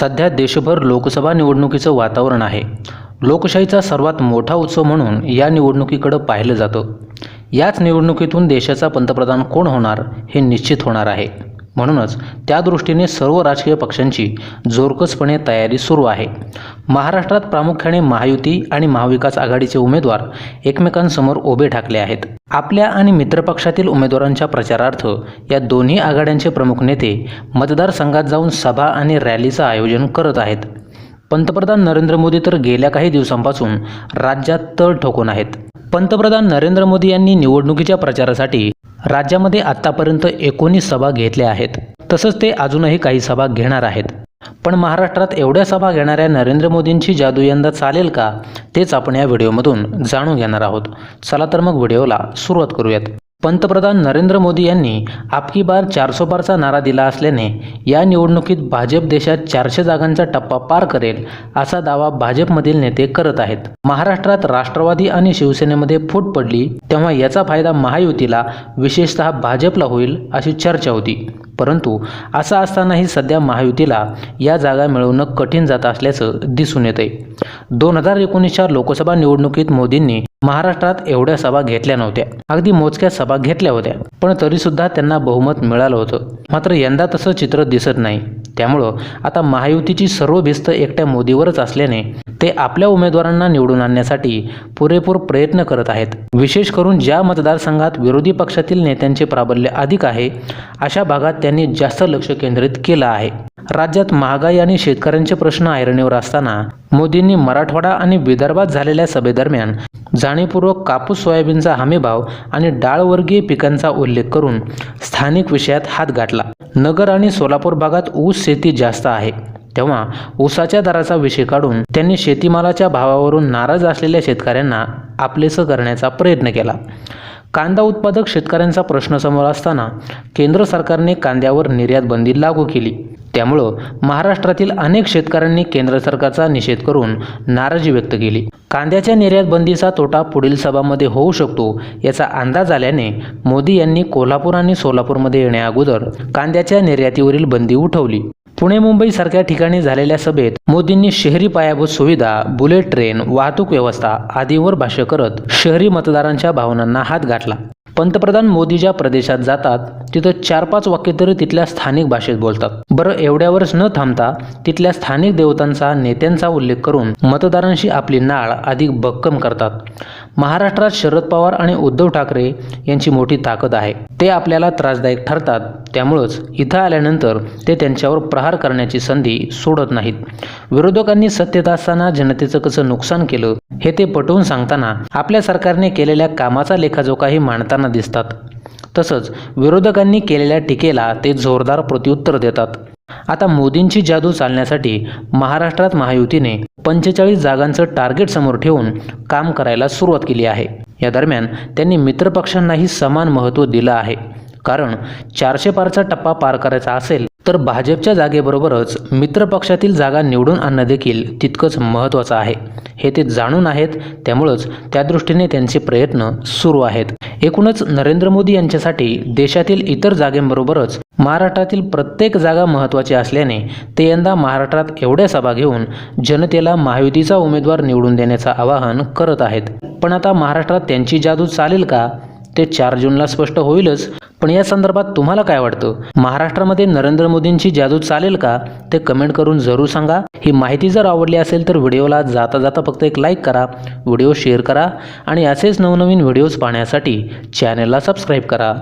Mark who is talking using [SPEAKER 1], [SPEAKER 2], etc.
[SPEAKER 1] सध्या देशभर लोकसभा निवडणुकीचं वातावरण आहे. लोकशाहीचा सर्वात मोठा उत्सव म्हणून या निवडणुकीकडं पाहिलं जातं. याच निवडणुकीतून देशाचा पंतप्रधान कोण होणार हे निश्चित होणार आहे. म्हणूनच त्या दृष्टीने सर्व राजकीय पक्षांची जोरकसपणे तयारी सुरू आहे. महाराष्ट्रात प्रामुख्याने महायुती आणि महाविकास आघाडीचे उमेदवार एकमेकांसमोर उभे ठाकले आहेत. आपल्या आणि मित्रपक्षातील उमेदवारांच्या प्रचारार्थ या दोन्ही आघाड्यांचे प्रमुख नेते मतदारसंघात जाऊन सभा आणि रॅलीचं आयोजन करत आहेत. पंतप्रधान नरेंद्र मोदी तर गेल्या काही दिवसांपासून राज्यात तळ ठोकून आहेत. पंतप्रधान नरेंद्र मोदी यांनी निवडणुकीच्या प्रचारासाठी राज्यामध्ये आत्तापर्यंत एकोणीस सभा घेतल्या आहेत. तसंच ते अजूनही काही सभा घेणार आहेत. पण महाराष्ट्रात एवढ्या सभा घेणाऱ्या नरेंद्र मोदींची जादू यंदा चालेल का? तेच आपण या व्हिडिओमधून जाणून घेणार आहोत. चला तर मग व्हिडिओला सुरुवात करूयात. पंतप्रधान नरेंद्र मोदी यांनी आपकी बार चारसो पारचा नारा दिला असल्याने या निवडणुकीत भाजप देशात चारशे जागांचा टप्पा पार करेल असा दावा भाजपमधील नेते करत आहेत. महाराष्ट्रात राष्ट्रवादी आणि शिवसेनेमध्ये फूट पडली तेव्हा याचा फायदा महायुतीला विशेषतः भाजपला होईल अशी चर्चा होती. परंतु असं असतानाही सध्या महायुतीला या जागा मिळवणं कठीण जात असल्याचं दिसून येतंय. दोन हजार एकोणीसच्या लोकसभा निवडणुकीत मोदींनी महाराष्ट्रात एवढ्या सभा घेतल्या नव्हत्या. अगदी मोजक्या सभा घेतल्या होत्या पण तरीसुद्धा त्यांना बहुमत मिळालं होतं. मात्र यंदा तसं चित्र दिसत नाही. त्यामुळं आता महायुतीची सर्व भिस्त एकट्या मोदीवरच असल्याने ते आपल्या उमेदवारांना निवडून आणण्यासाठी पुरेपूर प्रयत्न करत आहेत. विशेष करून ज्या मतदारसंघात विरोधी पक्षातील नेत्यांचे प्राबल्य अधिक आहे अशा भागात त्यांनी जास्त लक्ष केंद्रित केलं आहे. राज्यात महागाई आणि शेतकऱ्यांचे प्रश्न ऐरणीवर असताना मोदींनी मराठवाडा आणि विदर्भात झालेल्या सभेदरम्यान जाणीवपूर्वक कापूस सोयाबीनचा हमीभाव आणि डाळवर्गीय पिकांचा उल्लेख करून स्थानिक विषयात हात गाठला नगर आणि सोलापूर भागात ऊस शेती जास्त आहे. तेव्हा ऊसाच्या दराचा विषय काढून त्यांनी शेतीमालाच्या भावावरून नाराज असलेल्या शेतकऱ्यांना आपलेसं करण्याचा प्रयत्न केला. कांदा उत्पादक शेतकऱ्यांचा प्रश्न समोर असताना केंद्र सरकारने कांद्यावर निर्यात बंदी लागू केली. त्यामुळं महाराष्ट्रातील अनेक शेतकऱ्यांनी केंद्र सरकारचा निषेध करून नाराजी व्यक्त केली. कांद्याच्या निर्यात बंदीचा तोटा पुढील सभामध्ये होऊ शकतो याचा अंदाज आल्याने मोदी यांनी कोल्हापूर आणि सोलापूरमध्ये येण्याअगोदर कांद्याच्या निर्यातीवरील बंदी उठवली. पुणे मुंबई सारख्या ठिकाणी झालेल्या सभेत मोदींनी शहरी पायाभूत सुविधा बुलेट ट्रेन वाहतूक व्यवस्था आदीवर भाष्य करत शहरी मतदारांच्या भावनांना हात गाठला. पंतप्रधान मोदी ज्या प्रदेशात जातात तिथं चार पाच वाक्य तरी तिथल्या स्थानिक भाषेत बोलतात. बरं एवढ्यावरच न थांबता तिथल्या स्थानिक देवतांचा नेत्यांचा उल्लेख करून मतदारांशी आपली नाळ अधिक भक्कम करतात. महाराष्ट्रात शरद पवार आणि उद्धव ठाकरे यांची मोठी ताकद आहे. ते आपल्याला त्रासदायक ठरतात. त्यामुळंच इथं आल्यानंतर ते त्यांच्यावर प्रहार करण्याची संधी सोडत नाहीत. विरोधकांनी सत्तेत असताना जनतेचं कसं नुकसान केलं हे ते पटवून सांगताना आपल्या सरकारने केलेल्या कामाचा लेखाजोखाही मांडताना दिसतात. तसंच विरोधकांनी केलेल्या टीकेला ते जोरदार प्रत्युत्तर देतात. आता मोदींची जादू चालण्यासाठी महाराष्ट्रात महायुतीने पंचेचाळीस जागांचं टार्गेट समोर ठेवून काम करायला सुरुवात केली आहे. या दरम्यान त्यांनी मित्रपक्षांनाही समान महत्त्व दिलं आहे. कारण चारशे पारचा टप्पा पार करायचा असेल तर भाजपच्या जागेबरोबरच मित्रपक्षातील जागा निवडून आणणं देखील तितकंच महत्त्वाचं आहे. हे ते जाणून आहेत त्यामुळंच त्या दृष्टीने त्यांचे प्रयत्न सुरू आहेत. एकूणच नरेंद्र मोदी यांच्यासाठी देशातील इतर जागेबरोबरच महाराष्ट्रातील प्रत्येक जागा महत्त्वाची असल्याने ते यंदा महाराष्ट्रात एवढ्या सभा घेऊन जनतेला महायुतीचा उमेदवार निवडून देण्याचं आवाहन करत आहेत. पण आता महाराष्ट्रात त्यांची जादू चालेल का? ते चार जूनला स्पष्ट होईलच. पण या संदर्भात तुम्हाला काय वाटतं? महाराष्ट्रामध्ये नरेंद्र मोदींची जादू चालेल का? ते कमेंट करून जरूर सांगा. ही माहिती जर आवडली असेल तर व्हिडिओला जाता जाता फक्त एक लाईक करा व्हिडिओ शेअर करा आणि असेच नवनवीन व्हिडिओज पाहण्यासाठी चॅनलला सबस्क्राईब करा.